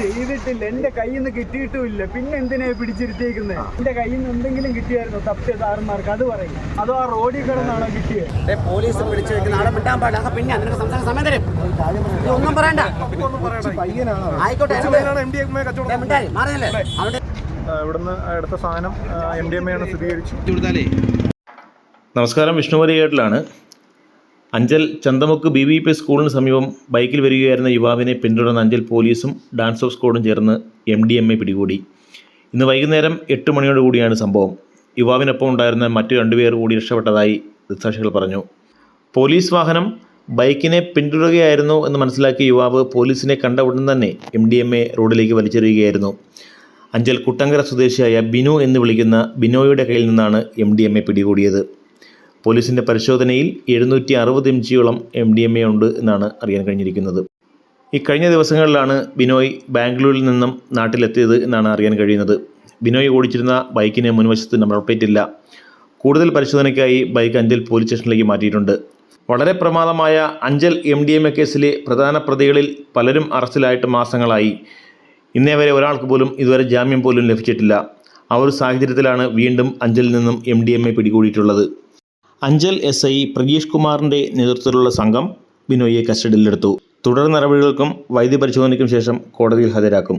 ചെയ്തിട്ടില്ല. എന്റെ കയ്യിൽ നിന്ന് കിട്ടിയിട്ടുമില്ല. പിന്നെ എന്തിനാ പിടിച്ചിരുത്തിയേക്കുന്നത് എന്റെ കയ്യിൽ നിന്ന് എന്തെങ്കിലും കിട്ടിയായിരുന്നു? തപ്പിയ സാറന്മാർക്ക് അത് പറയും. അതോ ആ റോഡിൽ കിടന്നാണോ കിട്ടിയത് പോലീസ് പിടിച്ചു വെക്കുന്ന ആളെ വിട്ടാൻ പാടില്ല. അതൊക്കെ പിന്നെ നിനക്ക് സംസാരിക്കാൻ സമയം തരും. നീ ഒന്നും പറയണ്ട. ആയിക്കോട്ടെ ദേ മിണ്ടായി, മാറിയല്ലേ? അവിടെ ഇവിടുന്ന് എടുത്ത സാധനം എം ഡി എം എ ആണ് സ്ഥിരീകരിച്ചു നമസ്കാരം Vishnupathi ഏട്ടിലാണ് Anchal Chanthamukku B V P സ്കൂളിന് സമീപം ബൈക്കിൽ വരികയായിരുന്ന യുവാവിനെ പിന്തുടർന്ന അഞ്ചൽ പോലീസും ഡാൻസ് ഓഫ് സ്കോഡും ചേർന്ന് എം ഡി എം എ പിടികൂടി. ഇന്ന് വൈകുന്നേരം എട്ട് മണിയോടുകൂടിയാണ് സംഭവം. യുവാവിനൊപ്പം ഉണ്ടായിരുന്ന മറ്റു രണ്ടുപേർ കൂടി രക്ഷപ്പെട്ടതായി ദൃക്സാക്ഷികൾ പറഞ്ഞു. പോലീസ് വാഹനം ബൈക്കിനെ പിന്തുടരുകയായിരുന്നു എന്ന് മനസ്സിലാക്കിയ യുവാവ് പോലീസിനെ കണ്ട ഉടൻ തന്നെ എം ഡി എം എ റോഡിലേക്ക് വലിച്ചെറിയുകയായിരുന്നു. അഞ്ചൽ കുട്ടങ്കര സ്വദേശിയായ ബിനു എന്ന് വിളിക്കുന്ന ബിനോയുടെ കയ്യിൽ നിന്നാണ് എം ഡി എം എ പിടികൂടിയത്. പോലീസിന്റെ പരിശോധനയിൽ എഴുന്നൂറ്റി അറുപത് എം ജിയോളം എം ഡി എം എ ഉണ്ട് എന്നാണ് അറിയാൻ കഴിഞ്ഞിരിക്കുന്നത്. ഈ കഴിഞ്ഞ ദിവസങ്ങളിലാണ് ബിനോയ് ബാംഗ്ലൂരിൽ നിന്നും നാട്ടിലെത്തിയത് എന്നാണ് അറിയാൻ കഴിയുന്നത്. ബിനോയ് ഓടിച്ചിരുന്ന ബൈക്കിന് മുൻവശത്ത് നമ്പർ പ്ലേറ്റ് കൂടുതൽ പരിശോധനയ്ക്കായി ബൈക്ക് അഞ്ചൽ പോലീസ് സ്റ്റേഷനിലേക്ക് മാറ്റിയിട്ടുണ്ട്. വളരെ പ്രമാദമായ Anchal M D M A കേസിലെ പ്രധാന പ്രതികളിൽ പലരും അറസ്റ്റിലായിട്ട് മാസങ്ങളായി. ഇന്നേ വരെ ഒരാൾക്ക് പോലും ഇതുവരെ ജാമ്യം പോലും ലഭിച്ചിട്ടില്ല. ആ ഒരു സാഹചര്യത്തിലാണ് വീണ്ടും അഞ്ചലിൽ നിന്നും എം ഡി എം എ പിടികൂടിയിട്ടുള്ളത്. അഞ്ചൽ എസ് ഐ പ്രജീഷ് കുമാറിന്റെ നേതൃത്വത്തിലുള്ള സംഘം ബിനോയിയെ കസ്റ്റഡിയിലെടുത്തു. തുടർ നടപടികൾക്കും വൈദ്യ പരിശോധനയ്ക്കും ശേഷം കോടതിയിൽ ഹാജരാക്കും.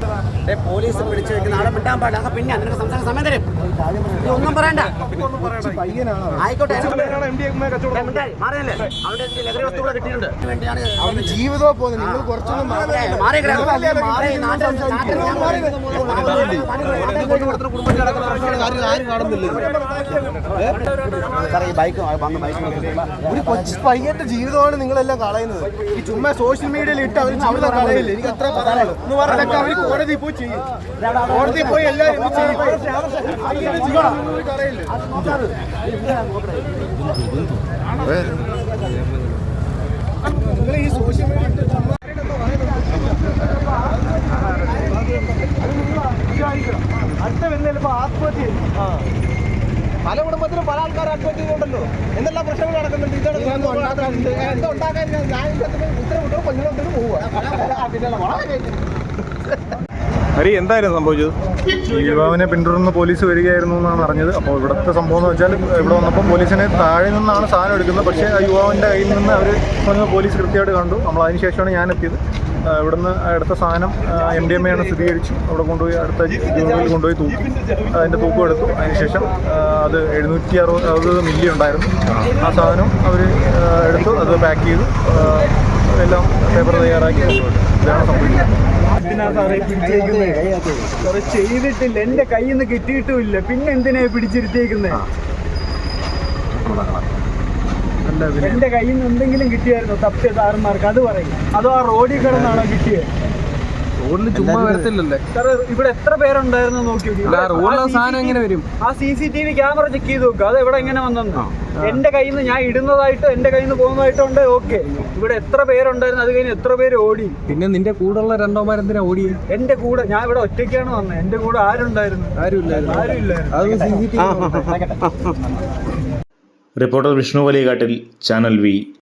Tá. പോലീസ് പിടിച്ചു വെക്കുന്ന ആളെ വിട്ടാൻ പാടില്ല പിന്നെ അതിനൊക്കെ സംസാരിക്കാൻ സമയം തരും ഒന്നും പറയണ്ട ആയിക്കോട്ടെ മാറിയല്ലേ അവിടെ ലഹരി വസ്തുക്കൾ കിട്ടിയിട്ടുണ്ട് വേണ്ടിയാണ് വേണ്ടിയാണ് ജീവിതവും പോകുന്നത് നിങ്ങൾ കുറച്ചൊന്നും മാറി- സാറേ ഈ ബൈക്ക് വന്ന് ബൈക്ക് ഒരു കൊച്ചു പയ്യന്റെ ജീവിതമാണ് നിങ്ങളെല്ലാം കളയുന്നത് ഈ ചുമ്മാ സോഷ്യൽ മീഡിയയിൽ ഇട്ട് അവർ ജീവിതം കളയില്ല എനിക്ക് അത്ര പറയാനുള്ളൂ അതൊക്കെ അവർ കോടതി പോയി ചെയ്യും. കോടതി പോയി എല്ലാവരും നിങ്ങൾ ഈ സോഷ്യൽ മീഡിയ അടുത്ത ആത്മഹത്യ ചെയ്യും. പല കുടുംബത്തിലും പല ആൾക്കാർ ആത്മഹത്യ ചെയ്യുന്നുണ്ടല്ലോ എന്തെല്ലാം പ്രശ്നങ്ങൾ നടക്കുന്നുണ്ട്? ഇതാണ് എന്താ ഉണ്ടാക്കാൻ ഞാൻ ഉത്തരവിട്ടോ കൊഞ്ഞിലോട്ട് പോവുക ഹരി എന്തായിരുന്നു സംഭവിച്ചത്? യുവാവിനെ പിന്തുടർന്ന് പോലീസ് വരികയായിരുന്നു എന്നാണ് അറിഞ്ഞത്. അപ്പോൾ ഇവിടുത്തെ സംഭവം എന്ന് വെച്ചാൽ ഇവിടെ വന്നപ്പോൾ പോലീസിനെ താഴെ നിന്നാണ് സാധനം എടുക്കുന്നത്. പക്ഷേ ആ യുവാവിന്റെ കയ്യിൽ നിന്ന് അവർ പറഞ്ഞ പോലീസ് കൃത്യമായിട്ട് കണ്ടു. നമ്മൾ അതിന് ശേഷമാണ് ഞാൻ എത്തിയത്. ഇവിടുന്ന് എടുത്ത സാധനം എം ഡി എം എയാണ് സ്ഥിരീകരിച്ചു. അവിടെ കൊണ്ടുപോയി അടുത്ത ജൂണിൽ കൊണ്ടുപോയി തൂക്കി. അതിന്റെ തൂക്കം എടുത്തു. അതിനുശേഷം അത് എഴുന്നൂറ്റി അറുപത് അറുപത് മില്ലി ഉണ്ടായിരുന്നു. ആ സാധനം അവർ എടുത്തു. അത് പാക്ക് ചെയ്തു. എല്ലാം പേപ്പർ തയ്യാറാക്കി. കൊണ്ടുപോയി ഇതാണ് ചെയ്തിട്ടില്ല. എന്റെ കയ്യിൽ നിന്ന് കിട്ടിയിട്ടുമില്ല. പിന്നെ എന്തിനാ പിടിച്ചിരുത്തിയേക്കുന്നത് എന്റെ കയ്യിൽ നിന്ന് എന്തെങ്കിലും കിട്ടിയായിരുന്നു? തപ്പിയ സാറന്മാർക്ക് അത് പറയും. അതോ ആ റോഡിൽ കിടന്നാണോ കിട്ടിയത് റോഡിൽ ചുമ്മാ വരത്തില്ലല്ലേ? സാറേ ഇവിടെ എത്ര പേരുണ്ടായിരുന്നു നോക്കി റോഡിലെ സാധനം എങ്ങനെ വരും? ആ C C T V camera check ചെയ്ത് നോക്കുക അത് എവിടെ എങ്ങനെ വന്നെന്ന്. എന്റെ കയ്യിൽ നിന്ന് ഞാൻ ഇടുന്നതായിട്ട് എന്റെ കയ്യിൽ നിന്ന് പോകുന്നതായിട്ടോ ഉണ്ട് ഓക്കെ. ഇവിടെ എത്ര പേരുണ്ടായിരുന്നു? അത് കഴിഞ്ഞ് എത്ര പേര് ഓടി? പിന്നെ നിന്റെ കൂടെയുള്ള രണ്ടോമാരെന്തിനാ ഓടി എന്റെ കൂടെ ഞാൻ ഇവിടെ ഒറ്റയ്ക്കാണ് വന്നത് എന്റെ കൂടെ ആരുണ്ടായിരുന്നു? ആരുമില്ലായിരുന്നു? ആരുമില്ലായിരുന്നു. Reporter Vishnu Valiyakattil channel V.